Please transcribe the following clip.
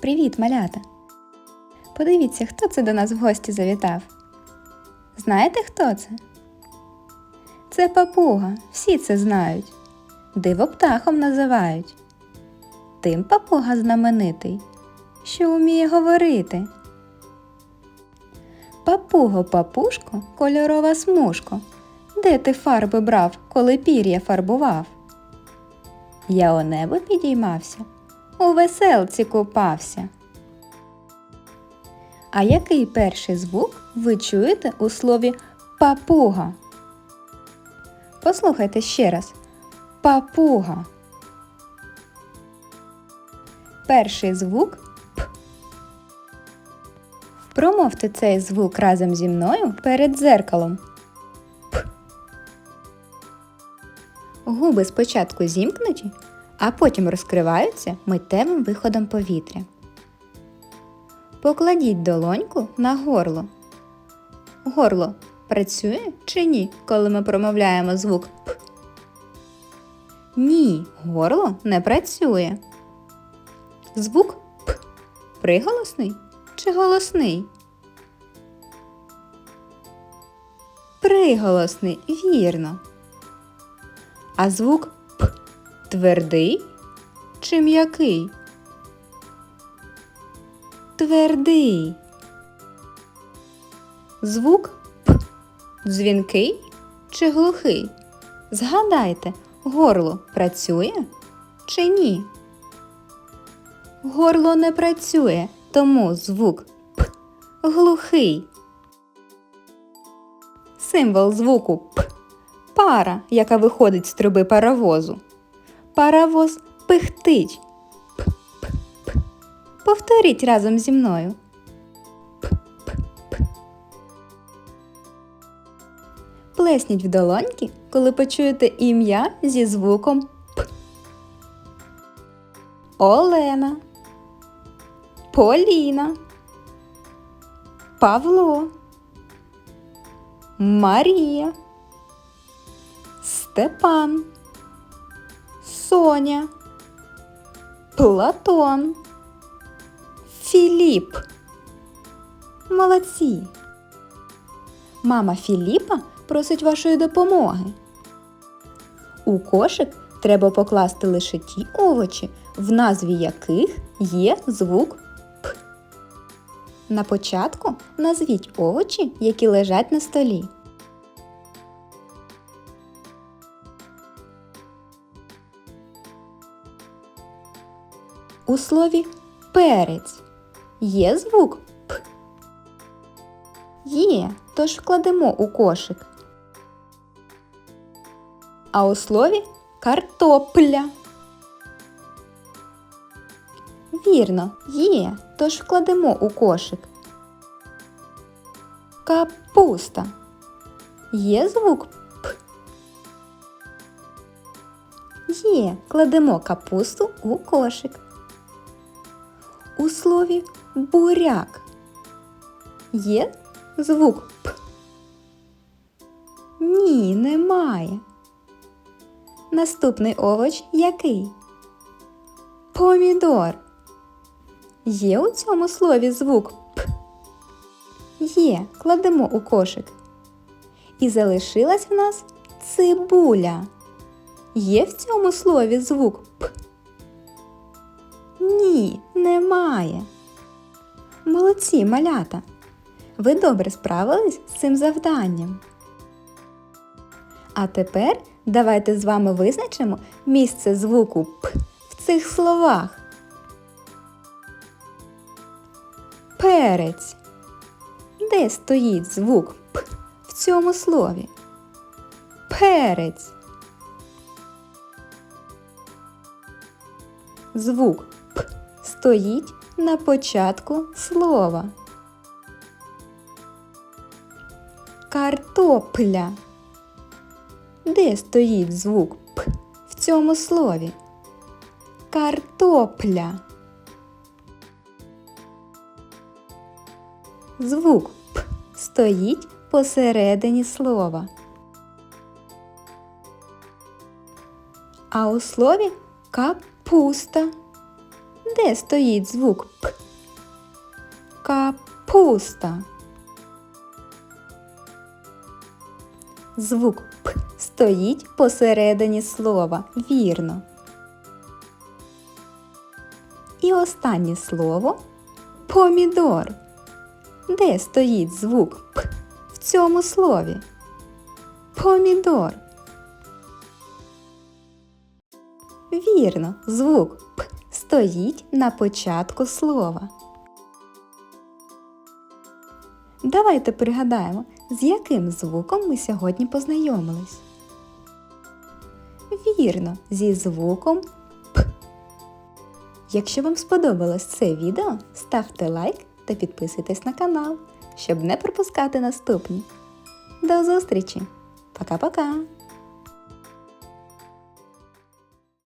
Привіт, малята! Подивіться, хто це до нас в гості завітав. Знаєте, хто це? Це папуга, всі це знають. Диво птахом називають. Тим папуга знаменитий, що вміє говорити. Папуго, папушко, кольорова смужко. Де ти фарби брав, коли пір'я фарбував? Я у небо підіймався, у веселці купався. А який перший звук ви чуєте у слові папуга? Послухайте ще раз. Папуга. Перший звук П. Промовте цей звук разом зі мною перед дзеркалом. П. Губи спочатку зімкнуті, а потім розкриваються миттєвим виходом повітря. Покладіть долоньку на горло. Горло працює чи ні, коли ми промовляємо звук П? Ні, горло не працює. Звук П приголосний чи голосний? Приголосний, вірно. А звук твердий чи м'який? Твердий. Звук П дзвінкий чи глухий? Згадайте, горло працює чи ні? Горло не працює, тому звук П глухий. Символ звуку П пара, яка виходить з труби паровозу. Паровоз пихтить. П, п, п. Повторіть разом зі мною. П, п, п. Плесніть в долоньки, коли почуєте ім'я зі звуком П. Олена. Поліна. Павло. Марія. Степан. Соня. Платон. Філіп. Молодці. Мама Філіпа просить вашої допомоги. У кошик треба покласти лише ті овочі, в назві яких є звук П. На початку назвіть овочі, які лежать на столі. У слові перець є звук П. Є, тож вкладемо у кошик. А у слові картопля. Вірно, є, тож вкладемо у кошик. Капуста. Є звук П. Є, кладемо капусту у кошик. У слові буряк є звук П. Ні, немає. Наступний овоч який? Помідор. Є у цьому слові звук П. Є, кладемо у кошик. І залишилась в нас цибуля. Є в цьому слові звук П. Ні, немає. Молодці, малята. Ви добре справились з цим завданням. А тепер давайте з вами визначимо місце звуку П в цих словах. Перець. Де стоїть звук П в цьому слові? Перець. Звук П стоїть на початку слова. Картопля. Де стоїть звук П в цьому слові? Картопля. Звук П стоїть посередині слова. А у слові капуста. Де стоїть звук П? Капуста. Звук П стоїть посередині слова. Вірно. І останнє слово помідор. Де стоїть звук П в цьому слові? Помідор. Вірно, звук П стоїть на початку слова. Давайте пригадаємо, з яким звуком ми сьогодні познайомились. Вірно, зі звуком П. Якщо вам сподобалось це відео, ставте лайк та підписуйтесь на канал, щоб не пропускати наступні. До зустрічі! Пока-пока!